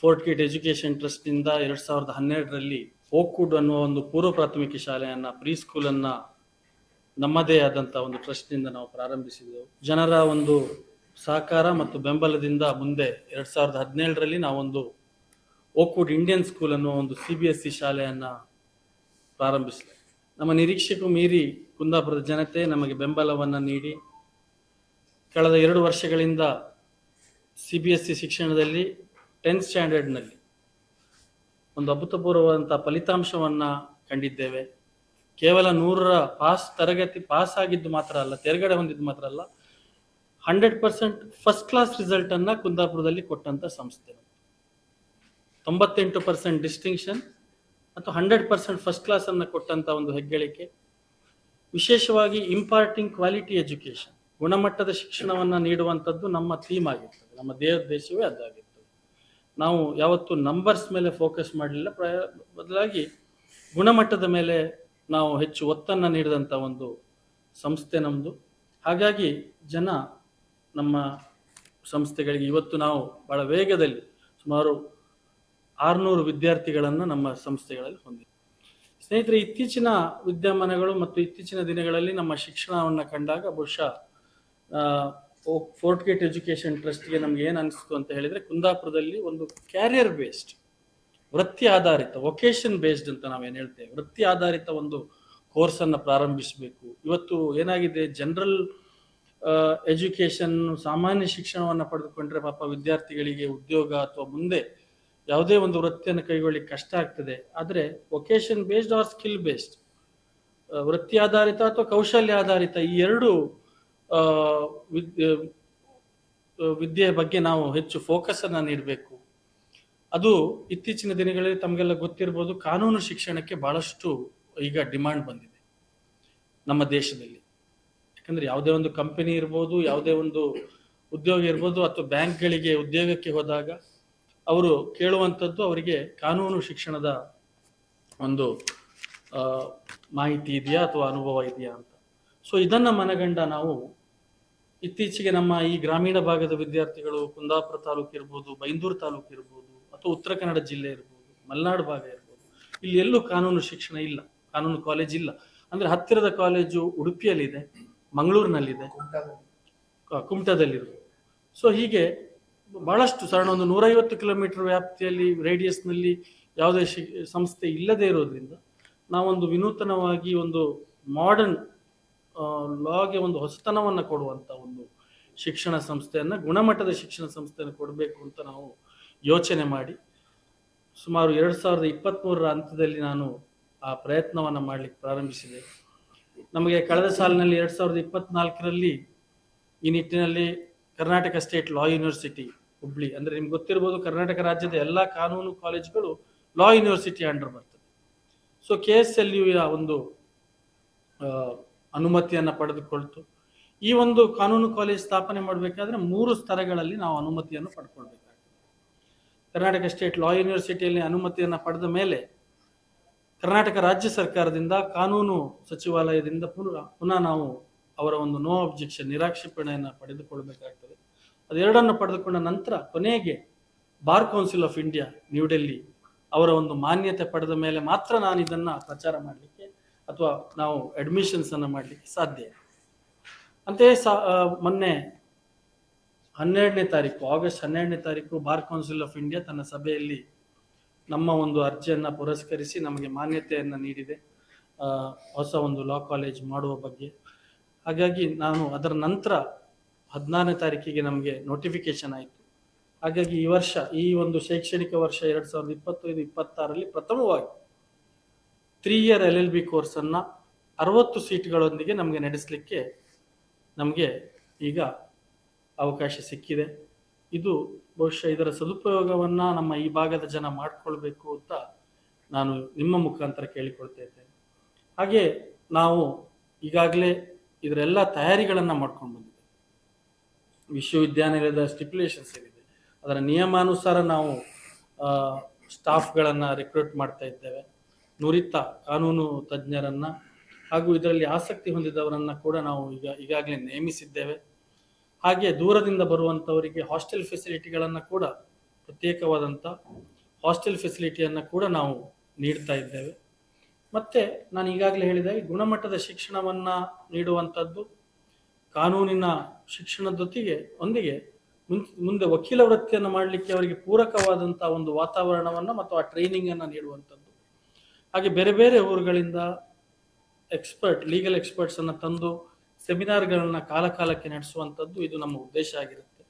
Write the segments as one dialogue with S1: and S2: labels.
S1: Fort kit education ಟ್ರಸ್ಟ್ನಿಂದ ಎರಡು ಸಾವಿರದ ಹನ್ನೆರಡರಲ್ಲಿ ಓಕ್ವುಡ್ ಅನ್ನುವ ಒಂದು ಪೂರ್ವ ಪ್ರಾಥಮಿಕ ಶಾಲೆಯನ್ನು ಪ್ರೀ ಸ್ಕೂಲನ್ನು ನಮ್ಮದೇ ಆದಂಥ ಒಂದು ಟ್ರಸ್ಟ್ನಿಂದ ನಾವು ಪ್ರಾರಂಭಿಸಿದೆವು. ಜನರ ಒಂದು ಸಹಕಾರ ಮತ್ತು ಬೆಂಬಲದಿಂದ ಮುಂದೆ ಎರಡು ಸಾವಿರದ ಹದಿನೇಳರಲ್ಲಿ ನಾವೊಂದು ಓಕ್ವುಡ್ ಇಂಡಿಯನ್ ಸ್ಕೂಲ್ ಅನ್ನುವ ಒಂದು ಸಿ ಬಿ ಎಸ್ ಸಿ ಶಾಲೆಯನ್ನು ಪ್ರಾರಂಭಿಸಿದೆ ನಮ್ಮ ನಿರೀಕ್ಷೆಗೂ ಮೀರಿ ಕುಂದಾಪುರದ ಜನತೆ ನಮಗೆ ಬೆಂಬಲವನ್ನು ನೀಡಿ, ಕಳೆದ ಎರಡು ವರ್ಷಗಳಿಂದ ಸಿ ಬಿ ಎಸ್ ಸಿ ಶಿಕ್ಷಣದಲ್ಲಿ ಟೆಂತ್ ಸ್ಟ್ಯಾಂಡರ್ಡ್ನಲ್ಲಿ ಒಂದು ಅಭೂತಪೂರ್ವವಾದಂಥ ಫಲಿತಾಂಶವನ್ನು ಕಂಡಿದ್ದೇವೆ. ಕೇವಲ ನೂರರ ಪಾಸ್ ತರಗತಿ ಪಾಸ್ ಆಗಿದ್ದು ಮಾತ್ರ ಅಲ್ಲ, ತೆರಗಡೆ ಹೊಂದಿದ್ದು ಮಾತ್ರ ಅಲ್ಲ ಹಂಡ್ರೆಡ್ ಪರ್ಸೆಂಟ್ ಫಸ್ಟ್ ಕ್ಲಾಸ್ ರಿಸಲ್ಟನ್ನು ಕುಂದಾಪುರದಲ್ಲಿ ಕೊಟ್ಟಂಥ ಸಂಸ್ಥೆ. ತೊಂಬತ್ತೆಂಟು ಪರ್ಸೆಂಟ್ ಡಿಸ್ಟಿಂಕ್ಷನ್ ಮತ್ತು ಹಂಡ್ರೆಡ್ ಪರ್ಸೆಂಟ್ ಫಸ್ಟ್ ಕ್ಲಾಸನ್ನು ಕೊಟ್ಟಂಥ ಒಂದು ಹೆಗ್ಗಳಿಕೆ. ವಿಶೇಷವಾಗಿ ಇಂಪಾರ್ಟಿಂಗ್ ಕ್ವಾಲಿಟಿ ಎಜುಕೇಷನ್ ಗುಣಮಟ್ಟದ ಶಿಕ್ಷಣವನ್ನು ನೀಡುವಂಥದ್ದು ನಮ್ಮ ಥೀಮ್ ಆಗಿರ್ತದೆ. ನಮ್ಮ ದೇಹೋದ್ದೇಶವೇ ಅದಾಗಿರ್ತದೆ ನಾವು ಯಾವತ್ತು ನಂಬರ್ಸ್ ಮೇಲೆ ಫೋಕಸ್ ಮಾಡಲಿಲ್ಲ. ಪ್ರಯ ಬದಲಾಗಿ ಗುಣಮಟ್ಟದ ಮೇಲೆ ನಾವು ಹೆಚ್ಚು ಒತ್ತನ್ನು ನೀಡಿದಂಥ ಒಂದು ಸಂಸ್ಥೆ ನಮ್ಮದು ಹಾಗಾಗಿ ಜನ ನಮ್ಮ ಸಂಸ್ಥೆಗಳಿಗೆ ಇವತ್ತು ನಾವು ಬಹಳ ವೇಗದಲ್ಲಿ ಸುಮಾರು ಆರುನೂರು ವಿದ್ಯಾರ್ಥಿಗಳನ್ನು ನಮ್ಮ ಸಂಸ್ಥೆಗಳಲ್ಲಿ ಹೊಂದಿದೆ ಸ್ನೇಹಿತರೆ, ಇತ್ತೀಚಿನ ವಿದ್ಯಮಾನಗಳು ಮತ್ತು ಇತ್ತೀಚಿನ ದಿನಗಳಲ್ಲಿ ನಮ್ಮ ಶಿಕ್ಷಣವನ್ನು ಕಂಡಾಗ ಬಹುಶಃ ಫೋರ್ಟ್ ಗೇಟ್ ಎಜುಕೇಷನ್ ಟ್ರಸ್ಟ್ಗೆ ನಮ್ಗೆ ಏನು ಅನಿಸ್ತು ಅಂತ ಹೇಳಿದರೆ ಕುಂದಾಪುರದಲ್ಲಿ ಒಂದು ಕ್ಯಾರಿಯರ್ ಬೇಸ್ಡ್ ವೃತ್ತಿ ಆಧಾರಿತ ವೊಕೇಶನ್ ಬೇಸ್ಡ್ ಅಂತ ನಾವೇನು ಹೇಳ್ತೇವೆ. ವೃತ್ತಿ ಆಧಾರಿತ ಒಂದು ಕೋರ್ಸನ್ನು ಪ್ರಾರಂಭಿಸಬೇಕು. ಇವತ್ತು ಏನಾಗಿದೆ? ಜನರಲ್ ಎಜುಕೇಷನ್ ಸಾಮಾನ್ಯ ಶಿಕ್ಷಣವನ್ನು ಪಡೆದುಕೊಂಡ್ರೆ ಪಾಪ ವಿದ್ಯಾರ್ಥಿಗಳಿಗೆ ಉದ್ಯೋಗ ಅಥವಾ ಮುಂದೆ ಯಾವುದೇ ಒಂದು ವೃತ್ತಿಯನ್ನು ಕೈಗೊಳ್ಳಿಕ್ಕೆ ಕಷ್ಟ ಆಗ್ತದೆ. ಆದರೆ vocation based or skill based ವೃತ್ತಿ ಆಧಾರಿತ ಅಥವಾ ಕೌಶಲ್ಯ ಆಧಾರಿತ ಈ ಎರಡು ವಿದ್ಯೆಯ ಬಗ್ಗೆ ನಾವು ಹೆಚ್ಚು ಫೋಕಸನ್ನು ನೀಡಬೇಕು. ಅದು ಇತ್ತೀಚಿನ ದಿನಗಳಲ್ಲಿ ತಮಗೆಲ್ಲ ಗೊತ್ತಿರ್ಬೋದು, ಕಾನೂನು ಶಿಕ್ಷಣಕ್ಕೆ ಬಹಳಷ್ಟು ಈಗ ಡಿಮಾಂಡ್ ಬಂದಿದೆ ನಮ್ಮ ದೇಶದಲ್ಲಿ. ಯಾಕಂದ್ರೆ ಯಾವುದೇ ಒಂದು ಕಂಪನಿ ಇರ್ಬೋದು, ಯಾವುದೇ ಒಂದು ಉದ್ಯೋಗ ಇರ್ಬೋದು ಅಥವಾ ಬ್ಯಾಂಕ್ಗಳಿಗೆ ಉದ್ಯೋಗಕ್ಕೆ ಹೋದಾಗ ಅವರು ಕೇಳುವಂಥದ್ದು ಅವರಿಗೆ ಕಾನೂನು ಶಿಕ್ಷಣದ ಒಂದು ಮಾಹಿತಿ ಇದೆಯಾ ಅಥವಾ ಅನುಭವ ಇದೆಯಾ ಅಂತ. ಸೊ ಇದನ್ನ ಮನಗಂಡ ನಾವು ಇತ್ತೀಚೆಗೆ ನಮ್ಮ ಈ ಗ್ರಾಮೀಣ ಭಾಗದ ವಿದ್ಯಾರ್ಥಿಗಳು ಕುಂದಾಪುರ ತಾಲೂಕು ಇರ್ಬೋದು, ಬೈಂದೂರು ತಾಲೂಕು ಇರ್ಬೋದು, ಅಥವಾ ಉತ್ತರ ಕನ್ನಡ ಜಿಲ್ಲೆ ಇರ್ಬೋದು, ಮಲೆನಾಡು ಭಾಗ ಇರ್ಬೋದು, ಇಲ್ಲಿ ಎಲ್ಲೂ ಕಾನೂನು ಶಿಕ್ಷಣ ಇಲ್ಲ, ಕಾನೂನು ಕಾಲೇಜ್ ಇಲ್ಲ. ಅಂದ್ರೆ ಹತ್ತಿರದ ಕಾಲೇಜು ಉಡುಪಿಯಲ್ಲಿದೆ, ಮಂಗಳೂರಿನಲ್ಲಿದೆ ಕುಮಟದಲ್ಲಿರ್ಬೋದು ಸೊ ಹೀಗೆ ಬಹಳಷ್ಟು ಸರಣ ಒಂದು ನೂರೈವತ್ತು ಕಿಲೋಮೀಟರ್ ವ್ಯಾಪ್ತಿಯಲ್ಲಿ, ರೇಡಿಯಸ್ನಲ್ಲಿ ಯಾವುದೇ ಸಂಸ್ಥೆ ಇಲ್ಲದೆ ಇರೋದ್ರಿಂದ ನಾವೊಂದು ವಿನೂತನವಾಗಿ ಒಂದು ಮಾಡರ್ನ್ ಲಾಗೆ ಒಂದು ಹೊಸತನವನ್ನು ಕೊಡುವಂಥ ಒಂದು ಶಿಕ್ಷಣ ಸಂಸ್ಥೆಯನ್ನು, ಗುಣಮಟ್ಟದ ಶಿಕ್ಷಣ ಸಂಸ್ಥೆಯನ್ನು ಕೊಡಬೇಕು ಅಂತ ನಾವು ಯೋಚನೆ ಮಾಡಿ. ಸುಮಾರು ಎರಡು ಸಾವಿರದ ಇಪ್ಪತ್ತ್ಮೂರರ ಹಂತದಲ್ಲಿ ನಾನು ಆ ಪ್ರಯತ್ನವನ್ನು ಮಾಡಲಿಕ್ಕೆ ಪ್ರಾರಂಭಿಸಿದೆ. ನಮಗೆ ಕಳೆದ ಸಾಲಿನಲ್ಲಿ ಎರಡು ಸಾವಿರದ ಇಪ್ಪತ್ತ್ನಾಲ್ಕರಲ್ಲಿ ಈ ನಿಟ್ಟಿನಲ್ಲಿ Karnataka state law university Hubli, ಅಂದರೆ ನಿಮ್ಗೆ ಗೊತ್ತಿರ್ಬೋದು ಕರ್ನಾಟಕ ರಾಜ್ಯದ ಎಲ್ಲ ಕಾನೂನು ಕಾಲೇಜುಗಳು ಲಾ ಯೂನಿವರ್ಸಿಟಿ ಅಂಡರ್ ಬರ್ತದೆ. So K S L U ಒಂದು ಅನುಮತಿಯನ್ನು ಪಡೆದುಕೊಳ್ತು. ಈ ಒಂದು ಕಾನೂನು ಕಾಲೇಜ್ ಸ್ಥಾಪನೆ ಮಾಡಬೇಕಾದ್ರೆ ಮೂರು ಸ್ತರಗಳಲ್ಲಿ ನಾವು ಅನುಮತಿಯನ್ನು ಪಡ್ಕೊಳ್ಬೇಕಾಗ್ತದೆ. ಕರ್ನಾಟಕ ಸ್ಟೇಟ್ ಲಾ ಯೂನಿವರ್ಸಿಟಿಯಲ್ಲಿ ಅನುಮತಿಯನ್ನು ಪಡೆದ ಮೇಲೆ ಕರ್ನಾಟಕ ರಾಜ್ಯ ಸರ್ಕಾರದಿಂದ ಕಾನೂನು ಸಚಿವಾಲಯದಿಂದ ಪುನಃ ಪುನಃ ನಾವು ಅವರ ಒಂದು ನೋ ಅಬ್ಜೆಕ್ಷನ್, ನಿರಾಕ್ಷೇಪಣೆಯನ್ನು ಪಡೆದುಕೊಳ್ಬೇಕಾಗ್ತದೆ. ಅದೆರಡನ್ನು ಪಡೆದುಕೊಂಡ ನಂತರ ಕೊನೆಗೆ bar council of India New Delhi ಅವರ ಒಂದು ಮಾನ್ಯತೆ ಪಡೆದ ಮೇಲೆ ಮಾತ್ರ ನಾನು ಇದನ್ನು ಪ್ರಚಾರ ಮಾಡಲಿಕ್ಕೆ ಅಥವಾ ನಾವು ಅಡ್ಮಿಷನ್ಸ್ ಅನ್ನು ಮಾಡಲಿಕ್ಕೆ ಸಾಧ್ಯ ಅಂತೆಯೇ ಸಾ ಮೊನ್ನೆ ಹನ್ನೆರಡನೇ ತಾರೀಕು ಆಗಸ್ಟ್ ಹನ್ನೆರಡನೇ ತಾರೀಕು ಬಾರ್ ಕೌನ್ಸಿಲ್ ಆಫ್ ಇಂಡಿಯಾ ತನ್ನ ಸಭೆಯಲ್ಲಿ ನಮ್ಮ ಒಂದು ಅರ್ಜಿಯನ್ನು ಪುರಸ್ಕರಿಸಿ ನಮಗೆ ಮಾನ್ಯತೆಯನ್ನು ನೀಡಿದೆ. ಹೊಸ ಒಂದು ಲಾ ಕಾಲೇಜ್ ಮಾಡುವ ಬಗ್ಗೆ. ಹಾಗಾಗಿ ನಾನು ಅದರ ನಂತರ ಹದಿನಾರನೇ ತಾರೀಕಿಗೆ ನಮಗೆ ನೋಟಿಫಿಕೇಶನ್ ಆಯಿತು. ಹಾಗಾಗಿ ಈ ವರ್ಷ, ಈ ಒಂದು ಶೈಕ್ಷಣಿಕ ವರ್ಷ ಎರಡು ಸಾವಿರದ ಇಪ್ಪತ್ತೈದು ಇಪ್ಪತ್ತಾರರಲ್ಲಿ ಪ್ರಥಮವಾಗಿ three year L L B ಕೋರ್ಸನ್ನು ಅರವತ್ತು ಸೀಟ್ಗಳೊಂದಿಗೆ ನಮಗೆ ನಡೆಸಲಿಕ್ಕೆ ನಮಗೆ ಈಗ ಅವಕಾಶ ಸಿಕ್ಕಿದೆ. ಇದು ಬಹುಶಃ ಇದರ ಸದುಪಯೋಗವನ್ನು ನಮ್ಮ ಈ ಭಾಗದ ಜನ ಮಾಡಿಕೊಳ್ಬೇಕು ಅಂತ ನಾನು ನಿಮ್ಮ ಮುಖಾಂತರ ಕೇಳಿಕೊಳ್ತಾ ಇದ್ದೇನೆ. ಹಾಗೆ ನಾವು ಈಗಾಗಲೇ ಇದರೆಲ್ಲ ತಯಾರಿಗಳನ್ನು ಮಾಡ್ಕೊಂಡು ಬಂದಿದ್ದೇವೆ. ವಿಶ್ವವಿದ್ಯಾನಿಲಯದ ಸ್ಟಿಪ್ಯುಲೇಷನ್ಸ್ ಏನಿದೆ, ಅದರ ನಿಯಮಾನುಸಾರ ನಾವು ಸ್ಟಾಫ್ಗಳನ್ನು ರಿಕ್ರೂಟ್ ಮಾಡ್ತಾ ಇದ್ದೇವೆ. ನುರಿತ ಕಾನೂನು ತಜ್ಞರನ್ನ ಹಾಗೂ ಇದರಲ್ಲಿ ಆಸಕ್ತಿ ಹೊಂದಿದವರನ್ನ ಕೂಡ ನಾವು ಈಗ ಈಗಾಗಲೇ ನೇಮಿಸಿದ್ದೇವೆ. ಹಾಗೆ ದೂರದಿಂದ ಬರುವಂಥವರಿಗೆ ಹಾಸ್ಟೆಲ್ ಫೆಸಿಲಿಟಿಗಳನ್ನು ಕೂಡ ಪ್ರತ್ಯೇಕವಾದಂಥ ಹಾಸ್ಟೆಲ್ ಫೆಸಿಲಿಟಿಯನ್ನು ಕೂಡ ನಾವು ನೀಡ್ತಾ ಇದ್ದೇವೆ. ಮತ್ತು ನಾನು ಈಗಾಗಲೇ ಹೇಳಿದ ಗುಣಮಟ್ಟದ ಶಿಕ್ಷಣವನ್ನು ನೀಡುವಂಥದ್ದು ಕಾನೂನಿನ ಶಿಕ್ಷಣದೊತ್ತಿಗೆ ಒಂದಿಗೆ ಮುನ್- ಮುಂದೆ ವಕೀಲ ವೃತ್ತಿಯನ್ನು ಮಾಡಲಿಕ್ಕೆ ಅವರಿಗೆ ಪೂರಕವಾದಂಥ ಒಂದು ವಾತಾವರಣವನ್ನು ಮತ್ತು ಆ ಟ್ರೈನಿಂಗನ್ನು ನೀಡುವಂಥದ್ದು ಹಾಗೆ ಬೇರೆ ಬೇರೆ ಊರುಗಳಿಂದ ಎಕ್ಸ್ಪರ್ಟ್ ಲೀಗಲ್ ಎಕ್ಸ್ಪರ್ಟ್ಸನ್ನು ತಂದು ಸೆಮಿನಾರ್ಗಳನ್ನ ಕಾಲ ಕಾಲಕ್ಕೆ ನಡೆಸುವಂಥದ್ದು ಇದು ನಮ್ಮ ಉದ್ದೇಶ ಆಗಿರುತ್ತೆ.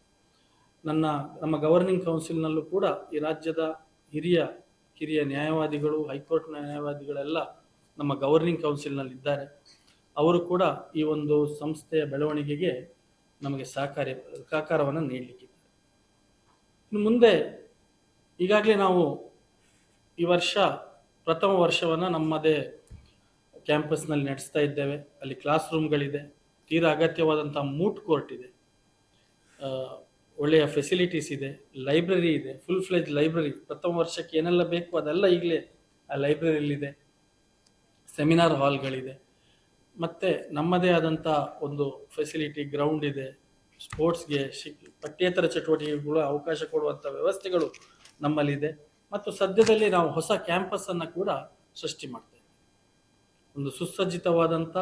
S1: ನನ್ನ, ನಮ್ಮ ಗವರ್ನಿಂಗ್ ಕೌನ್ಸಿಲ್ನಲ್ಲೂ ಕೂಡ ಈ ರಾಜ್ಯದ ಹಿರಿಯ, ಕಿರಿಯ ನ್ಯಾಯವಾದಿಗಳು, ಹೈಕೋರ್ಟ್ ನ್ಯಾಯವಾದಿಗಳೆಲ್ಲ ನಮ್ಮ ಗವರ್ನಿಂಗ್ ಕೌನ್ಸಿಲ್ನಲ್ಲಿ ಇದ್ದಾರೆ ಅವರು ಕೂಡ ಈ ಒಂದು ಸಂಸ್ಥೆಯ ಬೆಳವಣಿಗೆಗೆ ನಮಗೆ ಸಹಕಾರಿ, ಸಹಕಾರವನ್ನು ನೀಡಲಿಕ್ಕೆ ಇನ್ನು ಮುಂದೆ ಈಗಾಗಲೇ ನಾವು ಈ ವರ್ಷ ಪ್ರಥಮ ವರ್ಷವನ್ನು ನಮ್ಮದೇ ಕ್ಯಾಂಪಸ್ನಲ್ಲಿ ನಡೆಸ್ತಾ ಇದ್ದೇವೆ. ಅಲ್ಲಿ ಕ್ಲಾಸ್ ರೂಮ್ಗಳಿದೆ. ತೀರಾ ಅಗತ್ಯವಾದಂಥ ಮೂಟ್ ಕೋರ್ಟ್ ಇದೆ. ಒಳ್ಳೆಯ ಫೆಸಿಲಿಟೀಸ್ ಇದೆ. ಲೈಬ್ರರಿ ಇದೆ. Full fledged library. ಪ್ರಥಮ ವರ್ಷಕ್ಕೆ ಏನೆಲ್ಲ ಬೇಕು ಅದೆಲ್ಲ ಈಗಲೇ ಆ ಲೈಬ್ರರಿಯಲ್ಲಿದೆ. ಸೆಮಿನಾರ್ ಹಾಲ್ಗಳಿದೆ. ಮತ್ತು ನಮ್ಮದೇ ಆದಂಥ ಒಂದು ಫೆಸಿಲಿಟಿ ಗ್ರೌಂಡ್ ಇದೆ. ಸ್ಪೋರ್ಟ್ಸ್ಗೆ ಶಿಕ್ ಪಠ್ಯೇತರ ಚಟುವಟಿಕೆಗಳು ಅವಕಾಶ ಕೊಡುವಂಥ ವ್ಯವಸ್ಥೆಗಳು ನಮ್ಮಲ್ಲಿದೆ. ಮತ್ತು ಸದ್ಯದಲ್ಲಿ ನಾವು ಹೊಸ ಕ್ಯಾಂಪಸನ್ನು ಕೂಡ ಸೃಷ್ಟಿ ಮಾಡ್ತೇವೆ. ಒಂದು ಸುಸಜ್ಜಿತವಾದಂಥ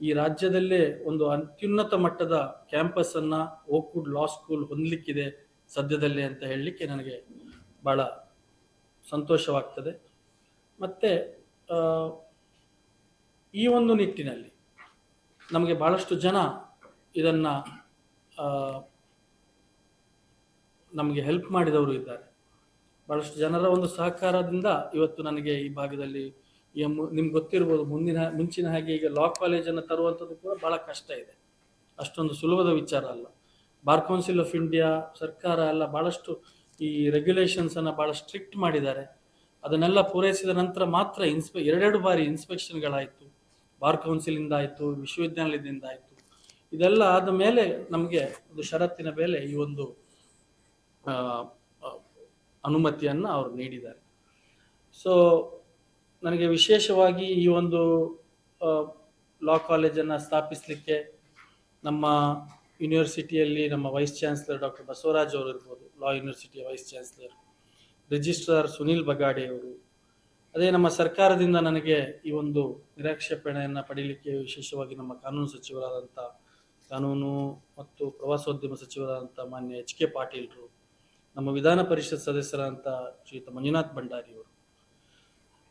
S1: ಈ ರಾಜ್ಯದಲ್ಲೇ ಒಂದು ಅತ್ಯುನ್ನತ ಮಟ್ಟದ ಕ್ಯಾಂಪಸ್ಸನ್ನು ಓಕ್ವುಡ್ ಲಾ ಸ್ಕೂಲ್ ಹೊಂದಲಿಕ್ಕಿದೆ ಸದ್ಯದಲ್ಲೇ ಅಂತ ಹೇಳಲಿಕ್ಕೆ ನನಗೆ ಭಾಳ ಸಂತೋಷವಾಗ್ತದೆ. ಮತ್ತು ಈ ಒಂದು ನಿಟ್ಟಿನಲ್ಲಿ ನಮಗೆ ಭಾಳಷ್ಟು ಜನ ಇದನ್ನು ನಮಗೆ ಹೆಲ್ಪ್ ಮಾಡಿದವರು ಇದ್ದಾರೆ. ಭಾಳಷ್ಟು ಜನರ ಒಂದು ಸಹಕಾರದಿಂದ ಇವತ್ತು ನನಗೆ ಈ ಭಾಗದಲ್ಲಿ ನಿಮ್ಗೆ ಗೊತ್ತಿರ್ಬೋದು ಮುಂದಿನ, ಮುಂಚಿನ ಹಾಗೆ ಈಗ ಲಾ ಕಾಲೇಜನ್ನು ತರುವಂಥದ್ದು ಕೂಡ ಭಾಳ ಕಷ್ಟ ಇದೆ. ಅಷ್ಟೊಂದು ಸುಲಭದ ವಿಚಾರ ಅಲ್ಲ. ಬಾರ್ ಕೌನ್ಸಿಲ್ ಆಫ್ ಇಂಡಿಯಾ, ಸರ್ಕಾರ ಎಲ್ಲ ಭಾಳಷ್ಟು ಈ ರೆಗ್ಯುಲೇಷನ್ಸನ್ನು ಭಾಳ ಸ್ಟ್ರಿಕ್ಟ್ ಮಾಡಿದ್ದಾರೆ. ಅದನ್ನೆಲ್ಲ ಪೂರೈಸಿದ ನಂತರ ಮಾತ್ರ ಇನ್ಸ್ಪೆ ಎರಡೆರಡು ಬಾರಿ ಇನ್ಸ್ಪೆಕ್ಷನ್ಗಳಾಯಿತು ಬಾರ್ ಕೌನ್ಸಿಲಿಂದ ಆಯಿತು, ವಿಶ್ವವಿದ್ಯಾನಿಲಯದಿಂದ ಆಯಿತು. ಇದೆಲ್ಲ ಆದ ಮೇಲೆ ನಮಗೆ ಒಂದು ಷರತ್ತಿನ ಮೇಲೆ ಈ ಒಂದು ಅನುಮತಿಯನ್ನು ಅವರು ನೀಡಿದ್ದಾರೆ. ಸೊ ನನಗೆ ವಿಶೇಷವಾಗಿ ಈ ಒಂದು ಲಾ ಕಾಲೇಜನ್ನು ಸ್ಥಾಪಿಸಲಿಕ್ಕೆ ನಮ್ಮ ಯೂನಿವರ್ಸಿಟಿಯಲ್ಲಿ ನಮ್ಮ ವೈಸ್ ಚಾನ್ಸಲರ್ ಡಾಕ್ಟರ್ ಬಸವರಾಜ್ ಅವರು ಇರ್ಬೋದು law ಯೂನಿವರ್ಸಿಟಿಯ vice chancellor registrar Sunil Bagade ಅವರು. ಅದೇ ನಮ್ಮ ಸರ್ಕಾರದಿಂದ ನನಗೆ ಈ ಒಂದು ನಿರಾಕ್ಷೇಪಣೆಯನ್ನು ಪಡೀಲಿಕ್ಕೆ ವಿಶೇಷವಾಗಿ ನಮ್ಮ ಕಾನೂನು ಸಚಿವರಾದಂಥ, ಕಾನೂನು ಮತ್ತು ಪ್ರವಾಸೋದ್ಯಮ ಸಚಿವರಾದಂಥ ಮಾನ್ಯ ಎಚ್ ಕೆ ಪಾಟೀಲ್ರು ನಮ್ಮ ವಿಧಾನ ಪರಿಷತ್ ಸದಸ್ಯರಂತ ಶ್ರೀಯುತ ಮಂಜುನಾಥ್ ಭಂಡಾರಿ ಅವರು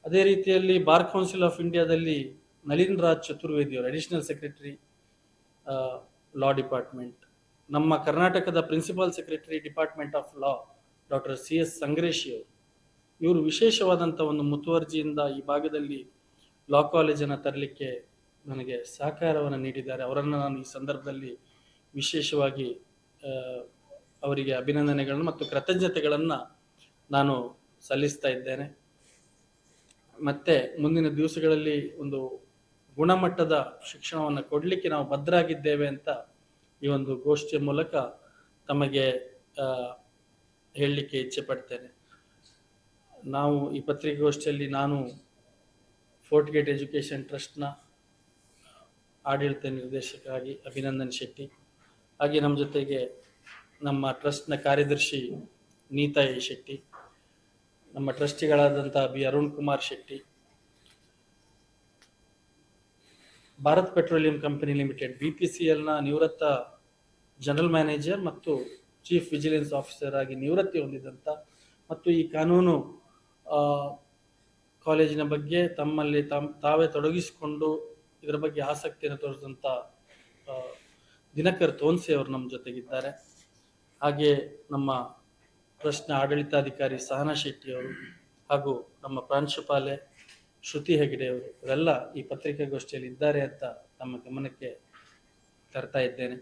S1: ಅದೇ ರೀತಿಯಲ್ಲಿ ಬಾರ್ ಕೌನ್ಸಿಲ್ ಆಫ್ ಇಂಡಿಯಾದಲ್ಲಿ ನಳಿನ್ ರಾಜ್ ಚತುರ್ವೇದಿ ಅವರು ಅಡಿಷನಲ್ ಸೆಕ್ರೆಟರಿ ಲಾ ಡಿಪಾರ್ಟ್ಮೆಂಟ್, ನಮ್ಮ ಕರ್ನಾಟಕದ principal secretary department of law, doctor C S Sangreshi ಅವರು. ಇವರು ವಿಶೇಷವಾದಂಥ ಒಂದು ಮುತುವರ್ಜಿಯಿಂದ ಈ ಭಾಗದಲ್ಲಿ ಲಾ ಕಾಲೇಜನ್ನು ತರಲಿಕ್ಕೆ ನನಗೆ ಸಹಕಾರವನ್ನು ನೀಡಿದ್ದಾರೆ. ಅವರನ್ನು ನಾನು ಈ ಸಂದರ್ಭದಲ್ಲಿ ವಿಶೇಷವಾಗಿ ಅವರಿಗೆ ಅಭಿನಂದನೆಗಳನ್ನು ಮತ್ತು ಕೃತಜ್ಞತೆಗಳನ್ನು ನಾನು ಸಲ್ಲಿಸ್ತಾ ಇದ್ದೇನೆ. ಮತ್ತೆ ಮುಂದಿನ ದಿವಸಗಳಲ್ಲಿ ಒಂದು ಗುಣಮಟ್ಟದ ಶಿಕ್ಷಣವನ್ನು ಕೊಡಲಿಕ್ಕೆ ನಾವು ಭದ್ರಾಗಿದ್ದೇವೆ ಅಂತ ಈ ಒಂದು ಗೋಷ್ಠಿಯ ಮೂಲಕ ತಮಗೆ ಹೇಳಲಿಕ್ಕೆ ಇಚ್ಛೆ ಪಡ್ತೇನೆ. ನಾವು ಈ ಪತ್ರಿಕಾಗೋಷ್ಠಿಯಲ್ಲಿ ನಾನು ಫೋರ್ಟ್ ಗೇಟ್ ಎಜುಕೇಷನ್ ಟ್ರಸ್ಟ್ನ ಆಡಳಿತ ನಿರ್ದೇಶಕರಾಗಿ ಅಭಿನಂದನ್ ಶೆಟ್ಟಿ. ಹಾಗೆ ನಮ್ಮ ಜೊತೆಗೆ ನಮ್ಮ ಟ್ರಸ್ಟ್ನ ಕಾರ್ಯದರ್ಶಿ ನೀತಾ ಎ ಶೆಟ್ಟಿ, ನಮ್ಮ ಟ್ರಸ್ಟಿಗಳಾದಂಥ B Arun Kumar Shetty, Bharat petroleum company limited, B P C ಎಲ್ನ ನಿವೃತ್ತ ಜನರಲ್ ಮ್ಯಾನೇಜರ್ ಮತ್ತು ಚೀಫ್ ವಿಜಿಲೆನ್ಸ್ ಆಫೀಸರ್ ಆಗಿ ನಿವೃತ್ತಿ ಹೊಂದಿದಂಥ ಮತ್ತು ಈ ಕಾನೂನು ಕಾಲೇಜಿನ ಬಗ್ಗೆ ತಮ್ಮಲ್ಲಿ ತಮ್ಮ ತಾವೇ ತೊಡಗಿಸಿಕೊಂಡು ಇದರ ಬಗ್ಗೆ ಆಸಕ್ತಿಯನ್ನು ತೋರಿಸಿದಂಥ ದಿನಕರ್ ತೋನ್ಸೆ ಅವರು ನಮ್ಮ ಜೊತೆಗಿದ್ದಾರೆ. ಹಾಗೆ ನಮ್ಮ ಟ್ರಸ್ಟ್ನ ಆಡಳಿತಾಧಿಕಾರಿ ಸಹನಾ ಶೆಟ್ಟಿ ಅವರು ಹಾಗೂ ನಮ್ಮ ಪ್ರಾಂಶುಪಾಲೆ ಶ್ರುತಿ ಹೆಗಡೆ ಅವರು ಇವರೆಲ್ಲ ಈ ಪತ್ರಿಕಾಗೋಷ್ಠಿಯಲ್ಲಿ ಇದ್ದಾರೆ ಅಂತ ನಮ್ಮ ಗಮನಕ್ಕೆ ತರ್ತಾ ಇದ್ದೇನೆ.